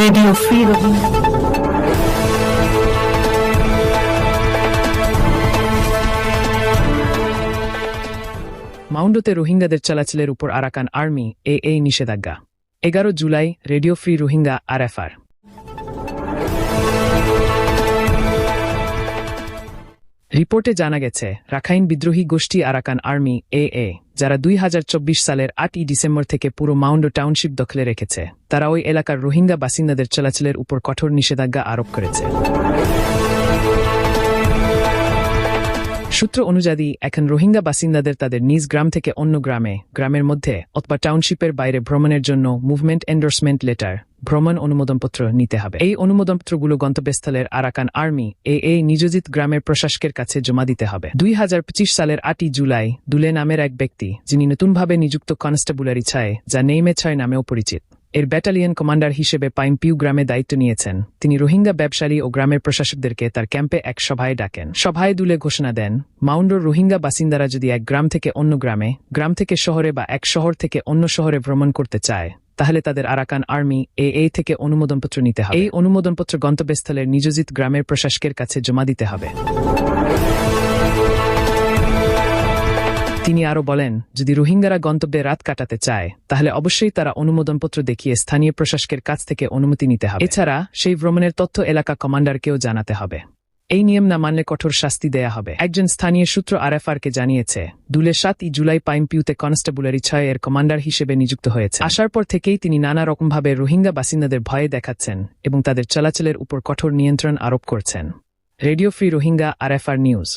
Radio free Rohingya. মাউন্ডোতে রোহিঙ্গাদের চলাচলের উপর আরাকান আর্মি, এ এই নিষেধাজ্ঞা এগারো জুলাই, রেডিও ফ্রি রোহিঙ্গা আর আরএফআর রিপোর্টে জানা গেছে, রাখাইন বিদ্রোহী গোষ্ঠী আরাকান আর্মি এ এ যারা দুই হাজার চব্বিশ সালের আটই ডিসেম্বর থেকে পুরো মাউন্ড টাউনশিপ দখলে রেখেছে, তারা ওই এলাকার রোহিঙ্গা বাসিন্দাদের চলাচলের উপর কঠোর নিষেধাজ্ঞা আরোপ করেছে। সূত্র অনুযায়ী, এখন রোহিঙ্গা বাসিন্দাদের তাদের নিজ গ্রাম থেকে অন্য গ্রামে, গ্রামের মধ্যে অথবা টাউনশিপের বাইরে ভ্রমণের জন্য মুভমেন্ট এন্ডোর্সমেন্ট লেটার ভ্রমণ অনুমোদনপত্র নিতে হবে। এই অনুমোদনপত্রগুলো গন্তব্যস্থলের আরাকান আর্মি এ এই নিজজিত গ্রামের প্রশাসকের কাছে জমা দিতে হবে। দুই হাজার পঁচিশ সালের আটই জুলাই, দুলে নামের এক ব্যক্তি, যিনি নতুনভাবে নিযুক্ত কনস্টেবুলার ছায়, যা নেইমে ছয় নামেও পরিচিত। এর ব্যাটালিয়ন কমান্ডার হিসেবে পাইমপিউ গ্রামে দায়িত্ব নিয়েছেন। তিনি রোহিঙ্গা ব্যবসায়ী ও গ্রামের প্রশাসকদেরকে তার ক্যাম্পে এক সভায় ডাকেন। সভায় দুলে ঘোষণা দেন, মাউন্ডোর রোহিঙ্গা বাসিন্দারা যদি এক গ্রাম থেকে অন্য গ্রামে, গ্রাম থেকে শহরে বা এক শহর থেকে অন্য শহরে ভ্রমণ করতে চায়, তাহলে তাদের আরাকান আর্মি এ এই থেকে অনুমোদনপত্র নিতে হবে। এই অনুমোদনপত্র গন্তব্যস্থলের নিজজিত গ্রামের প্রশাসকের কাছে জমা দিতে হবে। তিনি আরও বলেন, যদি রোহিঙ্গারা গন্তব্যে রাত কাটাতে চায়, তাহলে অবশ্যই তারা অনুমোদনপত্র দেখিয়ে স্থানীয় প্রশাসকের কাছ থেকে অনুমতি নিতে হবে। এছাড়া সেই ভ্রমণের তথ্য এলাকা কমান্ডারকেও জানাতে হবে। এই নিয়ম না মানলে কঠোর শাস্তি দেয়া হবে। একজন স্থানীয় সূত্র আরএফআর কে জানিয়েছে, দুলে সাত ই জুলাই পাইমপিউতে কনস্টেবুলারি ছয় এর কমান্ডার হিসেবে নিযুক্ত হয়েছে। আসার পর থেকেই তিনি নানা রকমভাবে রোহিঙ্গা বাসিন্দাদের ভয়ে দেখাচ্ছেন এবং তাদের চলাচলের উপর কঠোর নিয়ন্ত্রণ আরোপ করছেন। Radio free Rohingya, RFR news.